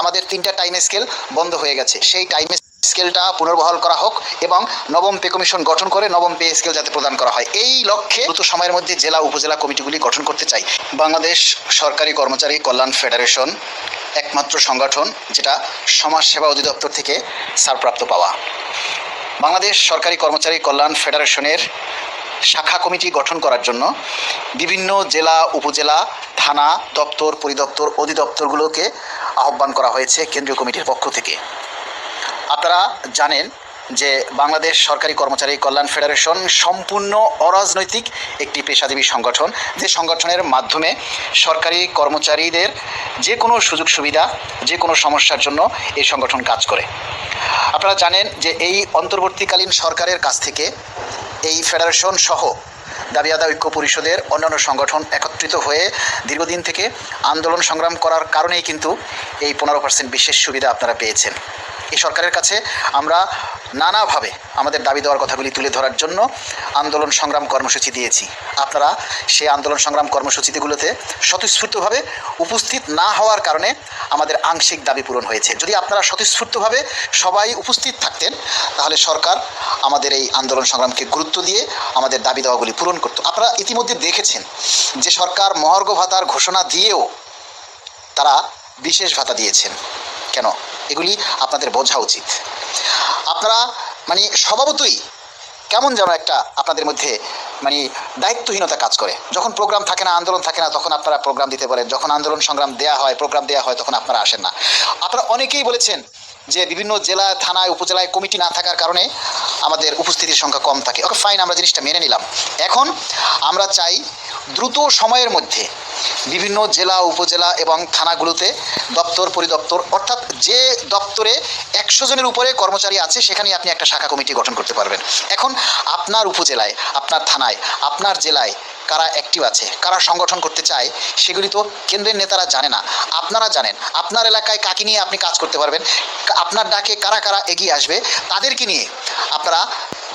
আমাদের তিনটা time scale বন্ধ হয়ে গেছে। সেই টাইম স্কেলটা পুনর্বহাল করা হোক এবং নবম পে কমিশন গঠন করে নবম পে স্কেল যাতে প্রদান করা হয়। এই লক্ষ্যে দ্রুত সময়ের মধ্যে জেলা, উপজেলা কমিটিগুলি গঠন করতে চাই। বাংলাদেশ সরকারি কর্মচারী কল্যাণ ফেডারেশন একমাত্র সংগঠন যেটা সমাজ সেবা অধিদপ্তর থেকে ছাড়প্রাপ্ত পাওয়া। বাংলাদেশ সরকারি কর্মচারী কল্যাণ ফেডারেশনের শাখা কমিটি গঠন করার জন্য বিভিন্ন জেলা, উপজেলা, থানা দপ্তর, পরিদপ্তর, অধিদপ্তরগুলোকে আহ্বান করা হয়েছে কেন্দ্রীয় কমিটির পক্ষ থেকে। আপনারা জানেন যে বাংলাদেশ সরকারি কর্মচারী কল্যাণ ফেডারেশন সম্পূর্ণ অরাজনৈতিক একটি পেশাজীবী সংগঠন। যে সংগঠনের মাধ্যমে সরকারি কর্মচারীদের যে কোনো সুযোগ সুবিধা, যে কোনো সমস্যার জন্য এই সংগঠন কাজ করে। আপনারা জানেন যে এই অন্তর্বর্তীকালীন সরকারের কাছ থেকে এই ফেডারেশন সহ দাবি আদায় ঐক্য পরিষদের অন্যান্য সংগঠন একত্রিত হয়ে দীর্ঘদিন থেকে আন্দোলন সংগ্রাম করার কারণেই কিন্তু এই পনেরো পার্সেন্ট বিশেষ সুবিধা আপনারা পেয়েছেন। এই সরকারের কাছে আমরা নানাভাবে আমাদের দাবি দেওয়ার কথাগুলি তুলে ধরার জন্য আন্দোলন সংগ্রাম কর্মসূচি দিয়েছি। আপনারা সেই আন্দোলন সংগ্রাম কর্মসূচিগুলোতে স্বতঃস্ফূর্তভাবে উপস্থিত না হওয়ার কারণে আমাদের আংশিক দাবি পূরণ হয়েছে। যদি আপনারা স্বতঃস্ফূর্তভাবে সবাই উপস্থিত থাকতেন, তাহলে সরকার আমাদের এই আন্দোলন সংগ্রামকে গুরুত্ব দিয়ে আমাদের দাবি দেওয়াগুলি পূরণ করতো। আপনারা ইতিমধ্যে দেখেছেন যে সরকার মহার্ঘ ভাতার ঘোষণা দিয়েও তারা বিশেষ ভাতা দিয়েছেন। কেন? এগুলি আপনাদের বোঝা উচিত। আপনারা মানে স্বভাবতই কেমন যেন একটা আপনাদের মধ্যে মানে দায়িত্বহীনতা কাজ করে। যখন প্রোগ্রাম থাকে না, আন্দোলন থাকে না, তখন আপনারা প্রোগ্রাম দিতে পারেন যখন আন্দোলন সংগ্রাম দেওয়া হয় প্রোগ্রাম দেওয়া হয়, তখন আপনারা আসেন না। আপনারা অনেকেই বলেছেন যে বিভিন্ন জেলা, থানায়, উপজেলায় কমিটি না থাকার কারণে আমাদের উপস্থিতির সংখ্যা কম থাকে। ওকে ফাইন আমরা জিনিসটা মেনে নিলাম। এখন আমরা চাই দ্রুত সময়ের মধ্যে বিভিন্ন জেলা, উপজেলা এবং থানাগুলোতে দপ্তর পরিদপ্তর অর্থাৎ যে দপ্তরে একশো জনের উপরে কর্মচারী আছে সেখানে আপনি একটা শাখা কমিটি গঠন করতে পারবেন। এখন আপনার উপজেলায়, আপনার থানায়, আপনার জেলায় কারা অ্যাক্টিভ আছে, কারা সংগঠন করতে চায়, সেগুলি তো কেন্দ্রের নেতারা জানে না। আপনারা জানেন, আপনার এলাকায় কাকে নিয়ে আপনি কাজ করতে পারবেন, আপনার ডাকে কারা কারা এগিয়ে আসবে, তাদেরকে নিয়ে আপনারা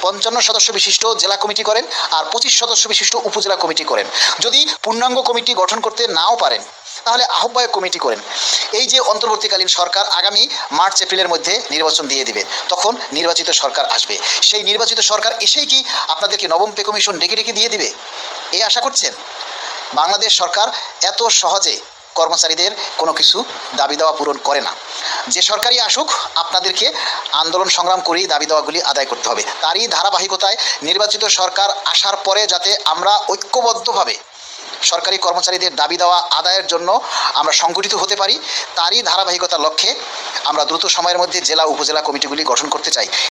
পঞ্চান্ন সদস্য বিশিষ্ট জেলা কমিটি করেন আর পঁচিশ সদস্য বিশিষ্ট উপজেলা কমিটি করেন। যদি পূর্ণাঙ্গ কমিটি গঠন করতে নাও পারেন, তাহলে আহ্বায়ক কমিটি করেন। এই যে অন্তর্বর্তীকালীন সরকার আগামী মার্চ, এপ্রিলের মধ্যে নির্বাচন দিয়ে দিবে, তখন নির্বাচিত সরকার আসবে। সেই নির্বাচিত সরকার এসেই কি আপনাদেরকে নবম পে কমিশন ডেকে ডেকে দিয়ে দিবে? এই আশা করছেন? বাংলাদেশ সরকার এত সহজে কর্মচারীদের কোনো কিছু দাবি দেওয়া পূরণ করে না। যে সরকারি আসুক, আপনাদেরকে আন্দোলন সংগ্রাম করেই দাবি দেওয়াগুলি আদায় করতে হবে। তারই ধারাবাহিকতায় নির্বাচিত সরকার আসার পরে যাতে আমরা ঐক্যবদ্ধভাবে সরকারি কর্মচারীদের দাবি দেওয়া আদায়ের জন্য আমরা সংগঠিত হতে পারি, তারই ধারাবাহিকতার লক্ষ্যে আমরা দ্রুত সময়ের মধ্যে জেলা, উপজেলা কমিটিগুলি গঠন করতে চাই।